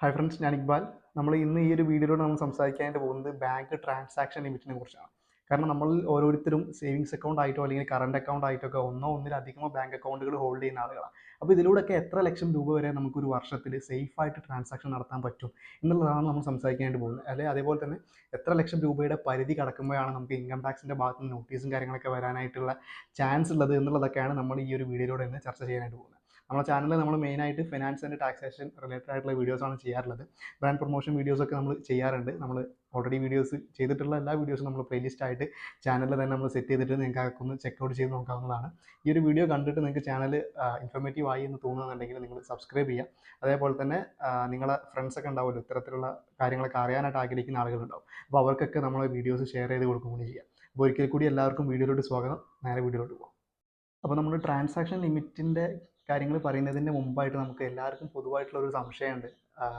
Hi friends ഞാൻ ഇക്ബാൽ. നമ്മൾ ഇന്ന് ഈ ഒരു വീഡിയോയിലൂടെ നമ്മൾ സംസാരിക്കാനായിട്ട് പോകുന്നത് ബാങ്ക് ട്രാൻസാക്ഷൻ ലിമിറ്റിനെ കുറിച്ചാണ്. കാരണം നമ്മൾ ഓരോരുത്തരും സേവിങ്സ് അക്കൗണ്ട് ആയിട്ടോ അല്ലെങ്കിൽ കറണ്ട് അക്കൗണ്ട് ആയിട്ടോ ഒക്കെ ഒന്നോ ഒന്നിലധികമോ ബാങ്ക് അക്കൗണ്ടുകൾ ഹോൾഡ് ചെയ്യുന്ന ആളുകളാണ്. അപ്പോൾ ഇതിലൂടെയൊക്കെ എത്ര ലക്ഷം രൂപ വരെ നമുക്കൊരു വർഷത്തിൽ സേഫ് ആയിട്ട് ട്രാൻസാക്ഷൻ നടത്താൻ പറ്റും എന്നുള്ളതാണ് നമ്മൾ സംസാരിക്കാനായിട്ട് പോകുന്നത്. അല്ലെങ്കിൽ അതേപോലെ തന്നെ എത്ര ലക്ഷം രൂപയുടെ പരിധി കടക്കുമ്പോഴാണ് നമുക്ക് ഇൻകം ടാക്സിന്റെ ഭാഗത്ത് നിന്ന് നോട്ടീസും കാര്യങ്ങളൊക്കെ വരാനായിട്ടുള്ള ചാൻസ് ഉള്ളത് എന്നുള്ളതൊക്കെയാണ് നമ്മൾ ഈ ഒരു വീഡിയോയിലൂടെ ഇന്ന് ചർച്ച ചെയ്യാനായിട്ട് പോകുന്നത്. നമ്മുടെ ചാനലിൽ നമ്മൾ മെയിനായിട്ട് ഫിനാൻസ് ആൻഡ് ടാക്സേഷൻ റിലേറ്റഡ് ആയിട്ടുള്ള വീഡിയോസാണ് ചെയ്യാറുള്ളത്. ബ്രാൻഡ് പ്രൊമോഷൻ വീഡിയോസൊക്കെ നമ്മൾ ചെയ്യാറുണ്ട്. നമ്മൾ ഓൾറെഡി വീഡിയോസ് ചെയ്തിട്ടുള്ള എല്ലാ വീഡിയോസും നമ്മൾ പ്ലേലിസ്റ്റ് ആയിട്ട് ചാനലിൽ തന്നെ നമ്മൾ സെറ്റ് ചെയ്തിട്ട് നിങ്ങൾക്ക് അതൊക്കെ ചെക്ക് ഔട്ട് ചെയ്ത് നോക്കാവുന്നതാണ്. ഈ ഒരു വീഡിയോ കണ്ടിട്ട് നിങ്ങൾക്ക് ചാനൽ ഇൻഫർമേറ്റീവ് ആയി എന്ന് തോന്നുന്നുണ്ടെങ്കിൽ നിങ്ങൾ സബ്സ്ക്രൈബ് ചെയ്യുക. അതേപോലെ തന്നെ നിങ്ങളെ ഫ്രണ്ട്സൊക്കെ ഉണ്ടാവുമല്ലോ ഇത്തരത്തിലുള്ള കാര്യങ്ങളൊക്കെ അറിയാനായിട്ട് ആഗ്രഹിക്കുന്ന ആളുകളുണ്ടാവും. അപ്പോൾ അവർക്കൊക്കെ നമ്മൾ വീഡിയോസ് ഷെയർ ചെയ്ത് കൊടുക്കും കൂടി ചെയ്യാം. അപ്പോൾ ഒരിക്കൽ കൂടി എല്ലാവർക്കും വീഡിയോയിലോട്ട് സ്വാഗതം. നേരെ വീഡിയോയിലോട്ട് പോകാം അപ്പോൾ നമ്മൾ ട്രാൻസാക്ഷൻ ലിമിറ്റിന്റെ കാര്യങ്ങൾ പറയുന്നതിന് മുമ്പായിട്ട് നമുക്ക് എല്ലാവർക്കും പൊതുവായിട്ടുള്ള ഒരു സംശയമുണ്ട്.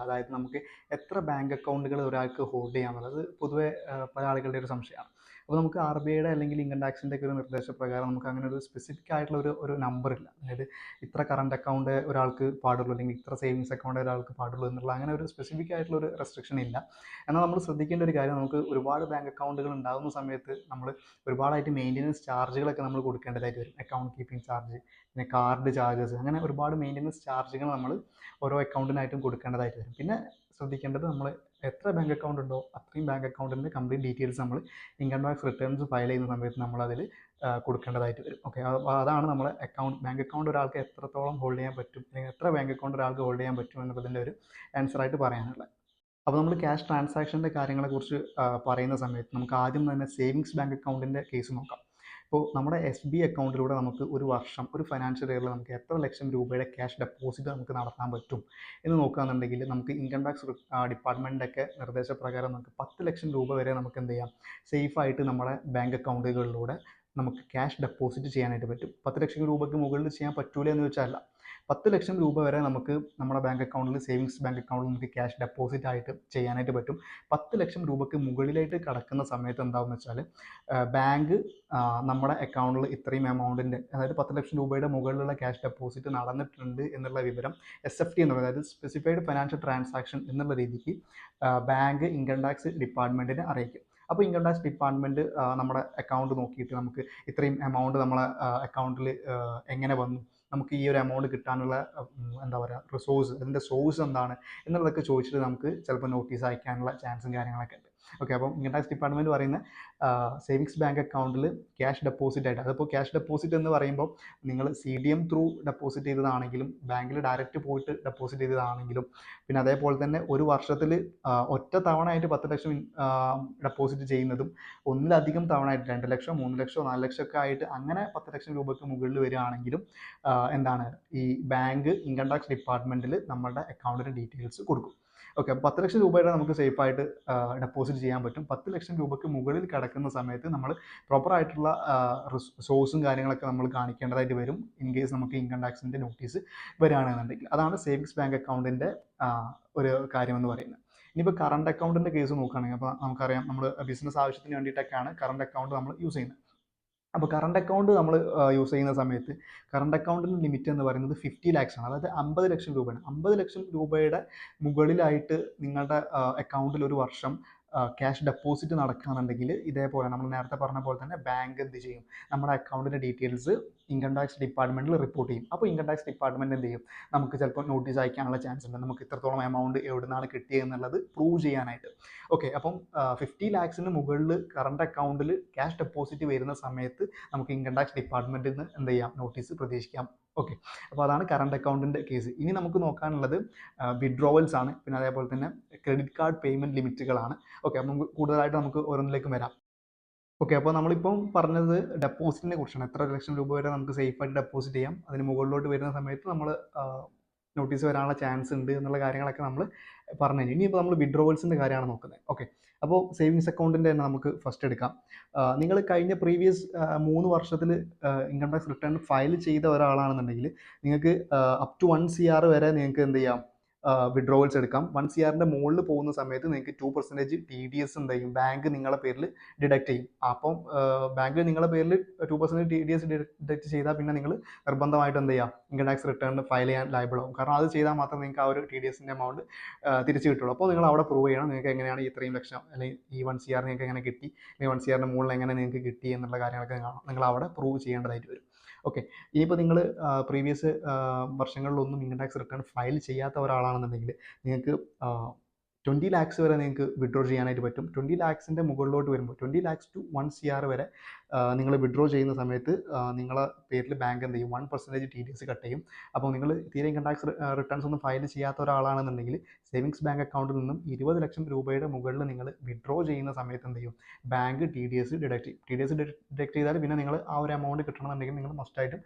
അതായത് നമുക്ക് എത്ര ബാങ്ക് അക്കൗണ്ടുകൾ ഒരാൾക്ക് ഹോൾഡ് ചെയ്യാമെന്നുള്ളത് പൊതുവെ പല ആളുകളുടെ ഒരു സംശയമാണ്. അപ്പോൾ നമുക്ക് ആർ ബി ഐയുടെ അല്ലെങ്കിൽ ഇൻകം ടാക്സിന്റെ ഒക്കെ ഒരു നിർദ്ദേശപ്രകാരം നമുക്ക് അങ്ങനെ ഒരു സ്പെസിഫിക് ആയിട്ടുള്ള ഒരു ഒരു നമ്പർ ഇല്ല. അതായത് ഇത്ര കറണ്ട് അക്കൗണ്ട് ഒരാൾക്ക് പാടുള്ളൂ അല്ലെങ്കിൽ ഇത്ര സേവിങ്സ് അക്കൗണ്ട് ഒരാൾക്ക് പാടുള്ളൂ എന്നുള്ള അങ്ങനെ ഒരു സ്പെസിഫിക് ആയിട്ടുള്ള ഒരു റെസ്ട്രിക്ഷൻ ഇല്ല. എന്നാൽ നമ്മൾ ശ്രദ്ധിക്കേണ്ട ഒരു കാര്യം നമുക്ക് ഒരുപാട് ബാങ്ക് അക്കൗണ്ടുകൾ ഉണ്ടാകുന്ന സമയത്ത് നമ്മൾ ഒരുപാടായിട്ട് മെയിന്റനൻസ് ചാർജുകളൊക്കെ നമ്മൾ കൊടുക്കേണ്ടതായിട്ട് വരും. അക്കൗണ്ട് കീപ്പിംഗ് ചാർജ് പിന്നെ കാർഡ് ചാർജസ് അങ്ങനെ ഒരുപാട് മെയിന്റനൻസ് ചാർജുകൾ നമ്മൾ ഓരോ അക്കൗണ്ടിനായിട്ടും കൊടുക്കേണ്ടതായിട്ട് വരും. പിന്നെ ശ്രദ്ധിക്കേണ്ടത് നമ്മൾ എത്ര ബാങ്ക് അക്കൗണ്ട് ഉണ്ടോ അത്രയും ബാങ്ക് അക്കൗണ്ടിന്റെ കംപ്ലീറ്റ് ഡീറ്റെയിൽസ് നമ്മൾ ഇൻകം ടാക്സ് റിട്ടേൺസ് ഫയൽ ചെയ്യുന്ന സമയത്ത് നമ്മളതിൽ കൊടുക്കേണ്ടതായിട്ട് വരും. ഓക്കെ അതാണ് നമ്മളെ അക്കൗണ്ട് ബാങ്ക് അക്കൗണ്ട് ഒരാൾക്ക് എത്രത്തോളം ഹോൾഡ് ചെയ്യാൻ പറ്റും അല്ലെങ്കിൽ എത്ര ബാങ്ക് അക്കൗണ്ട് ഒരാൾക്ക് ഹോൾഡ് ചെയ്യാൻ പറ്റും എന്നുള്ളതിന്റെ ഒരു ആൻസറായിട്ട് പറയാനുള്ളത്. അപ്പോൾ നമ്മൾ ക്യാഷ് ട്രാൻസാക്ഷന്റെ കാര്യങ്ങളെക്കുറിച്ച് പറയുന്ന സമയത്ത് നമുക്ക് ആദ്യം തന്നെ സേവിങ്സ് ബാങ്ക് അക്കൗണ്ടിന്റെ കേസ് നോക്കാം. ഇപ്പോൾ നമ്മുടെ എസ് ബി അക്കൗണ്ടിലൂടെ നമുക്ക് ഒരു വർഷം ഒരു ഫിനാൻഷ്യൽ ഇയറിൽ നമുക്ക് എത്ര ലക്ഷം രൂപയുടെ ക്യാഷ് ഡെപ്പോസിറ്റ് നമുക്ക് നടത്താൻ പറ്റും എന്ന് നോക്കുകയാണെന്നുണ്ടെങ്കിൽ നമുക്ക് ഇൻകം ടാക്സ് ഡിപ്പാർട്ട്മെന്റൊക്കെ നിർദ്ദേശപ്രകാരം നമുക്ക് പത്ത് ലക്ഷം രൂപ വരെ നമുക്ക് എന്ത് ചെയ്യാം? സേഫായിട്ട് നമ്മുടെ ബാങ്ക് അക്കൗണ്ടുകളിലൂടെ നമുക്ക് ക്യാഷ് ഡെപ്പോസിറ്റ് ചെയ്യാനായിട്ട് പറ്റും. പത്ത് ലക്ഷം രൂപയ്ക്ക് മുകളിൽ ചെയ്യാൻ പറ്റൂല എന്ന് വെച്ചാൽ പത്ത് ലക്ഷം രൂപ വരെ നമുക്ക് നമ്മുടെ ബാങ്ക് അക്കൗണ്ടിൽ സേവിങ്സ് ബാങ്ക് അക്കൗണ്ടിൽ നമുക്ക് ക്യാഷ് ഡെപ്പോസിറ്റ് ആയിട്ട് ചെയ്യാനായിട്ട് പറ്റും. പത്ത് ലക്ഷം രൂപയ്ക്ക് മുകളിലായിട്ട് കടക്കുന്ന സമയത്ത് എന്താണെന്ന് വെച്ചാൽ ബാങ്ക് നമ്മുടെ അക്കൗണ്ടിൽ ഇത്രയും എമൗണ്ടിന്റെ അതായത് പത്ത് ലക്ഷം രൂപയുടെ മുകളിലുള്ള ക്യാഷ് ഡെപ്പോസിറ്റ് നടന്നിട്ടുണ്ട് എന്നുള്ള വിവരം എസ് എഫ് ടി എന്ന് പറയുന്നത് അതായത് സ്പെസിഫൈഡ് ഫിനാൻഷ്യൽ ട്രാൻസാക്ഷൻ എന്നുള്ള രീതിക്ക് ബാങ്ക് ഇൻകം ടാക്സ് ഡിപ്പാർട്ട്മെന്റിനെ അറിയിക്കും. അപ്പോൾ ഇൻകം ടാക്സ് ഡിപ്പാർട്ട്മെന്റ് നമ്മുടെ അക്കൗണ്ട് നോക്കിയിട്ട് നമുക്ക് ഇത്രയും എമൗണ്ട് നമ്മളെ അക്കൗണ്ടിൽ എങ്ങനെ വന്നു? നമുക്ക് ഈ ഒരു എമൗണ്ട് കിട്ടാനുള്ള എന്താ പറയുക റിസോഴ്സ് അതിന്റെ സോഴ്സ് എന്താണ്? എന്നുള്ളതൊക്കെ ചോദിച്ചിട്ട് നമുക്ക് ചിലപ്പോൾ നോട്ടീസ് അയക്കാനുള്ള ചാൻസും കാര്യങ്ങളൊക്കെ ഉണ്ട്. ഓക്കെ അപ്പം ഇൻകം ടാക്സ് ഡിപ്പാർട്ട്മെന്റ് പറയുന്ന സേവിങ്സ് ബാങ്ക് അക്കൗണ്ടിൽ ക്യാഷ് ഡെപ്പോസിറ്റ് ആയിട്ട് അതിപ്പോൾ ക്യാഷ് ഡെപ്പോസിറ്റ് എന്ന് പറയുമ്പോൾ നിങ്ങൾ C D M through deposit ചെയ്തതാണെങ്കിലും ബാങ്കിൽ ഡയറക്റ്റ് പോയിട്ട് ഡെപ്പോസിറ്റ് ചെയ്തതാണെങ്കിലും പിന്നെ അതേപോലെ തന്നെ ഒരു വർഷത്തിൽ ഒറ്റ തവണ ആയിട്ട് പത്ത് ലക്ഷം ഡെപ്പോസിറ്റ് ചെയ്യുന്നതും ഒന്നിലധികം തവണ ആയിട്ട് രണ്ട് ലക്ഷം മൂന്ന് ലക്ഷം നാല് ലക്ഷം ഒക്കെ ആയിട്ട് അങ്ങനെ പത്ത് ലക്ഷം രൂപയ്ക്ക് മുകളിൽ വരികയാണെങ്കിലും എന്താണ് ഈ ബാങ്ക് ഇൻകം ടാക്സ് ഡിപ്പാർട്ട്മെന്റിൽ നമ്മളുടെ അക്കൗണ്ടിന്റെ ഡീറ്റെയിൽസ് കൊടുക്കും. ഓക്കെ പത്ത് ലക്ഷം രൂപയുടെ നമുക്ക് സേഫായിട്ട് ഡെപ്പോസിറ്റ് ചെയ്യാൻ പറ്റും. പത്ത് ലക്ഷം രൂപയ്ക്ക് മുകളിൽ കിടക്കുന്ന സമയത്ത് നമ്മൾ പ്രോപ്പറായിട്ടുള്ള സോഴ്സും കാര്യങ്ങളൊക്കെ നമ്മൾ കാണിക്കേണ്ടതായിട്ട് വരും ഇൻ കേസ് നമുക്ക് ഇൻകം ടാക്സിന്റെ നോട്ടീസ് വരികയാണെന്നുണ്ടെങ്കിൽ. അതാണ് സേവിങ്സ് ബാങ്ക് അക്കൗണ്ടിന്റെ ഒരു കാര്യമെന്ന് പറയുന്നത്. ഇനിയിപ്പോൾ കറണ്ട് അക്കൗണ്ടിന്റെ കേസ് നോക്കുകയാണെങ്കിൽ അപ്പോൾ നമുക്കറിയാം നമ്മൾ ബിസിനസ് ആവശ്യത്തിന് വേണ്ടിയിട്ടൊക്കെയാണ് കറണ്ട് അക്കൗണ്ട് നമ്മൾ യൂസ് ചെയ്യുന്നത്. അപ്പോൾ കറണ്ട് അക്കൗണ്ട് നമ്മൾ യൂസ് ചെയ്യുന്ന സമയത്ത് കറണ്ട് അക്കൗണ്ടിന്റെ ലിമിറ്റ് എന്ന് പറയുന്നത് ഫിഫ്റ്റി ലാക്സ് ആണ്. അതായത് അമ്പത് ലക്ഷം രൂപയാണ്. അമ്പത് ലക്ഷം രൂപയുടെ മുകളിലായിട്ട് നിങ്ങളുടെ അക്കൗണ്ടിൽ ഒരു വർഷം ക്യാഷ് ഡെപ്പോസിറ്റ് നടക്കുകയാണെന്നുണ്ടെങ്കിൽ ഇതേപോലെ നമ്മൾ നേരത്തെ പറഞ്ഞ പോലെ തന്നെ ബാങ്ക് എന്ത് ചെയ്യും? നമ്മുടെ അക്കൗണ്ടിന്റെ ഡീറ്റെയിൽസ് ഇൻകം ടാക്സ് ഡിപ്പാർട്ട്മെന്റിൽ റിപ്പോർട്ട് ചെയ്യും. അപ്പോൾ ഇൻകം ടാക്സ് ഡിപ്പാർട്ട്മെന്റ് എന്ത് ചെയ്യും? നമുക്ക് ചിലപ്പോൾ നോട്ടീസ് അയക്കാനുള്ള ചാൻസ് ഉണ്ട്. നമുക്ക് ഇത്രത്തോളം എമൗണ്ട് എവിടെ നിന്നാണ് കിട്ടിയത് എന്നുള്ളത് പ്രൂവ് ചെയ്യാനായിട്ട്. ഓക്കെ അപ്പം ഫിഫ്റ്റി ലാക്സിന് മുകളിൽ കറണ്ട് അക്കൗണ്ടിൽ ക്യാഷ് ഡെപ്പോസിറ്റ് വരുന്ന സമയത്ത് നമുക്ക് ഇൻകം ടാക്സ് ഡിപ്പാർട്ട്മെന്റിൽ നിന്ന് എന്ത് ചെയ്യാം? നോട്ടീസ് പ്രതീക്ഷിക്കാം. ഓക്കെ അപ്പോൾ അതാണ് കറണ്ട് അക്കൗണ്ടിന്റെ കേസ് ഇനി നമുക്ക് നോക്കാനുള്ളത് വിഡ്രോവൽസ് ആണ്. പിന്നെ അതേപോലെ തന്നെ ക്രെഡിറ്റ് കാർഡ് പേയ്മെന്റ് ലിമിറ്റുകളാണ് ഓക്കെ അപ്പം കൂടുതലായിട്ട് നമുക്ക് ഓരോന്നിലേക്കും വരാം. ഓക്കെ അപ്പോൾ നമ്മളിപ്പം പറഞ്ഞത് ഡെപ്പോസിറ്റിനെ കുറിച്ചാണ്. എത്ര ലക്ഷം രൂപ വരെ നമുക്ക് സേഫായിട്ട് ഡെപ്പോസിറ്റ് ചെയ്യാം. അതിന് മുകളിലോട്ട് വരുന്ന സമയത്ത് നമ്മൾ നോട്ടീസ് വരാനുള്ള ചാൻസ് ഉണ്ട് എന്നുള്ള കാര്യങ്ങളൊക്കെ നമ്മൾ പറഞ്ഞു കഴിഞ്ഞു. ഇനിയിപ്പോൾ നമ്മൾ വിഡ്രോവൽസിന്റെ കാര്യമാണ് നോക്കുന്നത്. ഓക്കെ അപ്പോൾ സേവിങ്സ് അക്കൗണ്ടിന്റെ തന്നെ നമുക്ക് ഫസ്റ്റ് എടുക്കാം. നിങ്ങൾ കഴിഞ്ഞ പ്രീവിയസ് മൂന്ന് വർഷത്തിൽ ഇൻകം ടാക്സ് റിട്ടേൺ ഫയൽ ചെയ്ത ഒരാളാണെന്നുണ്ടെങ്കിൽ നിങ്ങൾക്ക് up to one C R വരെ നിങ്ങൾക്ക് എന്ത് ചെയ്യാം? വിഡ്രോവൽസ് എടുക്കാം. വൺ സി ആറിന്റെ മുകളിൽ പോകുന്ന സമയത്ത് നിങ്ങൾക്ക് two percentage T D S എന്ത് ചെയ്യും? ബാങ്ക് നിങ്ങളുടെ പേരിൽ ഡിഡക്റ്റ് ചെയ്യും. അപ്പം ബാങ്ക് നിങ്ങളുടെ പേരിൽ two percentage T D S deduct ചെയ്താൽ പിന്നെ നിങ്ങൾ നിർബന്ധമായിട്ട് എന്ത് ചെയ്യുക ഇൻകം ടാക്സ് റിട്ടേൺ ഫയൽ ചെയ്യാൻ ലൈബിൾ ആവും. കാരണം അത് ചെയ്താൽ മാത്രം നിങ്ങൾക്ക് ആ ഒരു ടി ഡി എസിന്റെ എമൗണ്ട് തിരിച്ച് കിട്ടുള്ളൂ. അപ്പോൾ നിങ്ങൾ അവിടെ പ്രൂവ് ചെയ്യണം നിങ്ങൾക്ക് എങ്ങനെയാണ് ഇത്രയും ലക്ഷം അല്ലെങ്കിൽ ഈ വൺ സി ആർ നിങ്ങൾക്ക് എങ്ങനെ കിട്ടി? അല്ലെങ്കിൽ വൺ സി ആറിന്റെ മുകളിൽ എങ്ങനെ നിങ്ങൾക്ക് കിട്ടി എന്നുള്ള കാര്യങ്ങളൊക്കെ നിങ്ങൾ അവിടെ പ്രൂവ് ചെയ്യേണ്ടതായിട്ട് വരും. ഓക്കെ ഇനിയിപ്പോൾ നിങ്ങൾ പ്രീവിയസ് വർഷങ്ങളിലൊന്നും ഇൻകം ടാക്സ് റിട്ടേൺ ഫയൽ ചെയ്യാത്ത ഒരാളാണെന്നുണ്ടെങ്കിൽ നിങ്ങൾക്ക് ട്വന്റി ലാക്സ് വരെ നിങ്ങൾക്ക് വിഡ്രോ ചെയ്യാനായിട്ട് പറ്റും. ട്വന്റി ലാക്സിന്റെ മുകളിലോട്ട് വരുമ്പോൾ twenty lakhs two one C R വരെ നിങ്ങൾ വിഡ്രോ ചെയ്യുന്ന സമയത്ത് നിങ്ങളെ പേരിൽ ബാങ്ക് എന്ത് ചെയ്യും? One percentage T D S cut ചെയ്യും അപ്പോൾ നിങ്ങൾ തീരെ ഇൻകം ടാക്സ് റിട്ടേൺസ് ഒന്നും ഫയൽ ചെയ്യാത്ത ഒരാളാണെന്നുണ്ടെങ്കിൽ സേവിങ്സ് ബാങ്ക് അക്കൗണ്ടിൽ നിന്നും ഇരുപത് ലക്ഷം രൂപയുടെ മുകളിൽ നിങ്ങൾ വിഡ്രോ ചെയ്യുന്ന സമയത്ത് എന്ത് ചെയ്യും? Bank T D S deduct ചെയ്യും. ടി ഡി എസ് ഡിഡക്റ്റ് ചെയ്താൽ പിന്നെ നിങ്ങൾ ആ ഒരു എമൗണ്ട് കിട്ടണമെന്നുണ്ടെങ്കിൽ നിങ്ങൾ മസ്റ്റായിട്ടും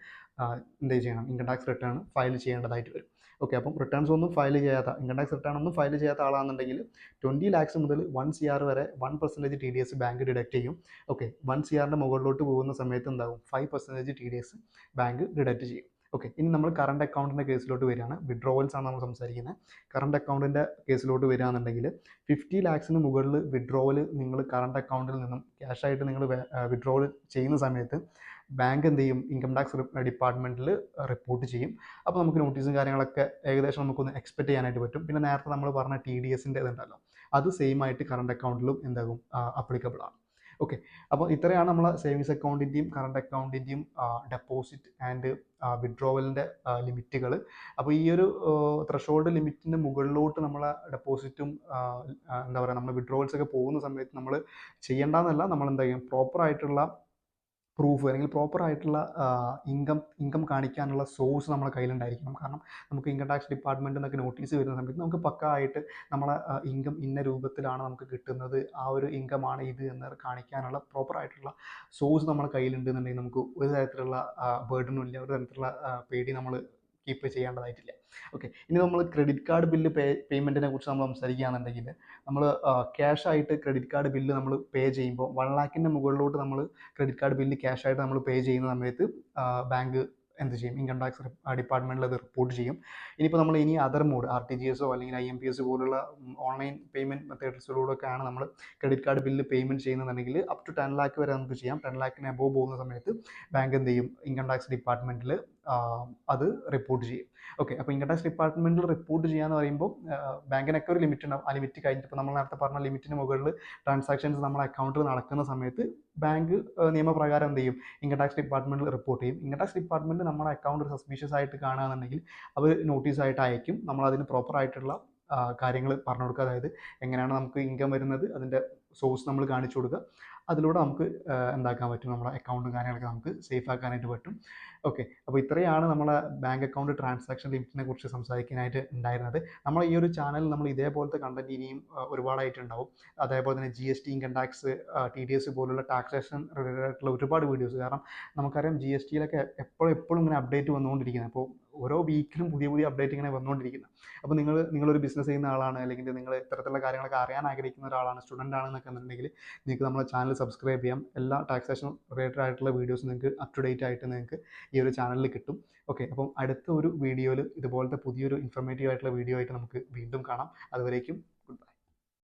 എന്ത് ചെയ്യണം? ഇൻകം ടാക്സ് റിട്ടേൺ ഫയൽ ചെയ്യേണ്ടതായിട്ട് വരും. ഓക്കെ അപ്പം റിട്ടേൺസ് ഒന്നും ഫയൽ ചെയ്യാത്ത ഇൻകം ടാക്സ് റിട്ടേൺ ഒന്നും ഫയൽ ചെയ്യാത്ത ആളാണെന്നുണ്ടെങ്കിൽ ട്വന്റി ലാക്സ് മുതൽ വൺ സി ആർ വരെ one percentage T D S bank deduct ചെയ്യും. ഓക്കെ വൺ സി ആറിന്റെ മുകളിലോട്ട് പോകുന്ന സമയത്ത് എന്താകും five percentage T D S bank deduct ചെയ്യും. ഓക്കെ ഇനി നമ്മൾ കറണ്ട് അക്കൗണ്ടിന്റെ കേസിലോട്ട് വരികയാണ്. വിഡ്രോവൽസ് ആണ് നമ്മൾ സംസാരിക്കുന്നത്. കറണ്ട് അക്കൗണ്ടിന്റെ കേസിലോട്ട് വരികയാണെന്നുണ്ടെങ്കിൽ ഫിഫ്റ്റി ലാക്സിന് മുകളിൽ വിഡ്രോവൽ നിങ്ങൾ കറണ്ട് അക്കൗണ്ടിൽ നിന്നും ക്യാഷായിട്ട് നിങ്ങൾ വിഡ്രോവൽ ചെയ്യുന്ന സമയത്ത് ബാങ്ക് എന്ത് ചെയ്യും? ഇൻകം ടാക്സ് ഡിപ്പാർട്ട്മെന്റിൽ റിപ്പോർട്ട് ചെയ്യും. അപ്പോൾ നമുക്ക് നോട്ടീസും കാര്യങ്ങളൊക്കെ ഏകദേശം നമുക്കൊന്ന് എക്സ്പെക്ട് ചെയ്യാനായിട്ട് പറ്റും. പിന്നെ നേരത്തെ നമ്മൾ പറഞ്ഞ ടി ഡി എസിന്റെ ഇതുണ്ടല്ലോ. അത് സെയിം ആയിട്ട് കറണ്ട് അക്കൗണ്ടിലും എന്താകും? അപ്ലിക്കബിൾ ആണ്. ഓക്കെ അപ്പോൾ ഇത്രയാണ് നമ്മൾ സേവിങ്സ് അക്കൗണ്ടിന്റെയും കറണ്ട് അക്കൗണ്ടിന്റെയും ഡെപ്പോസിറ്റ് ആൻഡ് വിഡ്രോവലിന്റെ ലിമിറ്റുകൾ അപ്പോൾ ഈ ഒരു ത്രഷോൾഡ് ലിമിറ്റിന്റെ മുകളിലോട്ട് നമ്മളെ ഡെപ്പോസിറ്റും എന്താ പറയുക നമ്മൾ വിഡ്രോവൽസ് ഒക്കെ പോകുന്ന സമയത്ത് നമ്മൾ ചെയ്യേണ്ടതെന്നല്ല. നമ്മൾ എന്താ ചെയ്യും? പ്രോപ്പർ ആയിട്ടുള്ള പ്രൂഫ് അല്ലെങ്കിൽ പ്രോപ്പർ ആയിട്ടുള്ള ഇൻകം ഇൻകം കാണിക്കാനുള്ള സോഴ്സ് നമ്മുടെ കയ്യിലുണ്ടായിരിക്കണം കാരണം നമുക്ക് ഇൻകം ടാക്സ് ഡിപ്പാർട്ട്മെന്റിൽ നിന്നൊക്കെ നോട്ടീസ് വരുന്ന സമയത്ത് നമുക്ക് പക്ക ആയിട്ട് നമ്മളെ ഇൻകം ഇന്ന രൂപത്തിലാണ് നമുക്ക് കിട്ടുന്നത് ആ ഒരു ഇൻകമാണ് ഇത് എന്ന് കാണിക്കാനുള്ള പ്രോപ്പർ ആയിട്ടുള്ള സോഴ്സ് നമ്മുടെ കയ്യിലുണ്ടെന്നുണ്ടെങ്കിൽ നമുക്ക് ഒരു തരത്തിലുള്ള ബേർഡനും ഇല്ല. ഒരു തരത്തിലുള്ള പേടി നമ്മൾ കീപ്പ് ചെയ്യേണ്ടതായിട്ടില്ല. ഓക്കെ ഇനി നമ്മൾ ക്രെഡിറ്റ് കാർഡ് ബില്ല് പേ പേയ്മെന്റിനെ കുറിച്ച് നമ്മൾ സംസാരിക്കുകയാണെന്നുണ്ടെങ്കിൽ നമ്മൾ ക്യാഷ് ആയിട്ട് ക്രെഡിറ്റ് കാർഡ് ബില്ല് നമ്മൾ പേ ചെയ്യുമ്പോൾ വൺ ലാക്കിന്റെ മുകളിലോട്ട് നമ്മൾ ക്രെഡിറ്റ് കാർഡ് ബില്ല് ക്യാഷ് ആയിട്ട് നമ്മൾ പേ ചെയ്യുന്ന സമയത്ത് ബാങ്ക് എന്ത് ചെയ്യും? ഇൻകം ടാക്സ് ഡിപ്പാർട്ട്മെന്റിൽ അത് റിപ്പോർട്ട് ചെയ്യും. ഇനിയിപ്പോൾ നമ്മൾ ഇനി other mode R T G എസോ അല്ലെങ്കിൽ ഐ എം പി എസ് പോലുള്ള ഓൺലൈൻ പേയ്മെന്റ് മെത്തേഡ്സിലൂടെയൊക്കെയാണ് നമ്മൾ ക്രെഡിറ്റ് കാർഡ് ബില്ല് പേയ്മെന്റ് ചെയ്യുന്നതെങ്കിൽ അപ് ടു ടെൻ ലാക്ക് വരെ നമുക്ക് ചെയ്യാം. ടെൻ ലാക്കിന് അബോവ് പോകുന്ന സമയത്ത് ബാങ്ക് എന്ത് ചെയ്യും? ഇൻകം ടാക്സ് ഡിപ്പാർട്ട്മെന്റിൽ അത് റിപ്പോർട്ട് ചെയ്യും. ഓക്കെ അപ്പോൾ ഇൻകം ടാക്സ് ഡിപ്പാർട്ട്മെന്റിൽ റിപ്പോർട്ട് ചെയ്യാന്ന് പറയുമ്പോൾ ബാങ്കിനൊക്കെ ഒരു ലിമിറ്റ് ഉണ്ടാവും. ആ ലിമിറ്റ് കഴിഞ്ഞിട്ട് ഇപ്പോൾ നമ്മൾ നേരത്തെ പറഞ്ഞ ലിമിറ്റിന് മുകളിൽ ട്രാൻസാക്ഷൻസ് നമ്മുടെ അക്കൗണ്ടിൽ നടക്കുന്ന സമയത്ത് ബാങ്ക് നിയമപ്രകാരം എന്ത് ചെയ്യും? ഇൻകം ടാക്സ് ഡിപ്പാർട്ട്മെന്റിൽ റിപ്പോർട്ട് ചെയ്യും. ഇൻകം ടാക്സ് ഡിപ്പാർട്ട്മെന്റ് നമ്മുടെ അക്കൗണ്ട് സസ്പീഷ്യസ് ആയിട്ട് കാണുകയാണെന്നുണ്ടെങ്കിൽ അവർ നോട്ടീസായിട്ട് അയക്കും. പ്രോപ്പർ ആയിട്ടുള്ള കാര്യങ്ങൾ പറഞ്ഞു കൊടുക്കുക. അതായത് എങ്ങനെയാണ് നമുക്ക് ഇൻകം വരുന്നത് അതിന്റെ സോഴ്സ് നമ്മൾ കാണിച്ചു കൊടുക്കുക. അതിലൂടെ നമുക്ക് എന്താക്കാൻ പറ്റും? നമ്മുടെ അക്കൗണ്ടും കാര്യങ്ങളൊക്കെ നമുക്ക് സേഫ് ആക്കാനായിട്ട് പറ്റും. ഓക്കെ അപ്പോൾ ഇത്രയാണ് നമ്മളെ ബാങ്ക് അക്കൗണ്ട് ട്രാൻസാക്ഷൻ ലിമിറ്റിനെ കുറിച്ച് സംസാരിക്കാനായിട്ട് ഉണ്ടായിരുന്നത്. നമ്മൾ ഈ ഒരു ചാനൽ നമ്മൾ ഇതേപോലത്തെ കണ്ടന്റ് ഇനിയും ഒരുപാടായിട്ടുണ്ടാവും. അതേപോലെ തന്നെ G S T income tax T D S പോലുള്ള ടാക്സേഷൻ റിലേറ്റഡ് ആയിട്ടുള്ള ഒരുപാട് വീഡിയോസ് കാരണം നമുക്കറിയാം ജി എസ് ടിയിലൊക്കെ എപ്പോഴും എപ്പോഴും ഇങ്ങനെ അപ്ഡേറ്റ് വന്നുകൊണ്ടിരിക്കുന്നത് അപ്പോൾ ഓരോ വീക്കിലും പുതിയ പുതിയ അപ്ഡേറ്റ് ഇങ്ങനെ വന്നുകൊണ്ടിരിക്കുന്നത് അപ്പോൾ നിങ്ങൾ നിങ്ങളൊരു ബിസിനസ് ചെയ്യുന്ന ആളാണ് അല്ലെങ്കിൽ നിങ്ങൾ ഇത്തരത്തിലുള്ള കാര്യങ്ങളൊക്കെ അറിയാൻ ആഗ്രഹിക്കുന്ന ഒരാളാണ് സ്റ്റുഡന്റ് ആണെന്നൊക്കെ എന്നുണ്ടെങ്കിൽ നിങ്ങൾക്ക് നമ്മുടെ ചാനൽ സബ്സ്ക്രൈബ് ചെയ്യാം. എല്ലാ ടാക്സേഷൻ റിലേറ്റഡ് ആയിട്ടുള്ള വീഡിയോസ് നിങ്ങൾക്ക് അപ് ടു ഡേറ്റ് ആയിട്ട് നിങ്ങൾക്ക് ഈ ഒരു ചാനലിൽ കിട്ടും. ഓക്കെ അപ്പം അടുത്ത ഒരു വീഡിയോയിൽ ഇതുപോലത്തെ പുതിയൊരു ഇൻഫർമേറ്റീവ് ആയിട്ടുള്ള വീഡിയോ ആയിട്ട് നമുക്ക് വീണ്ടും കാണാം. അതുവരേക്കും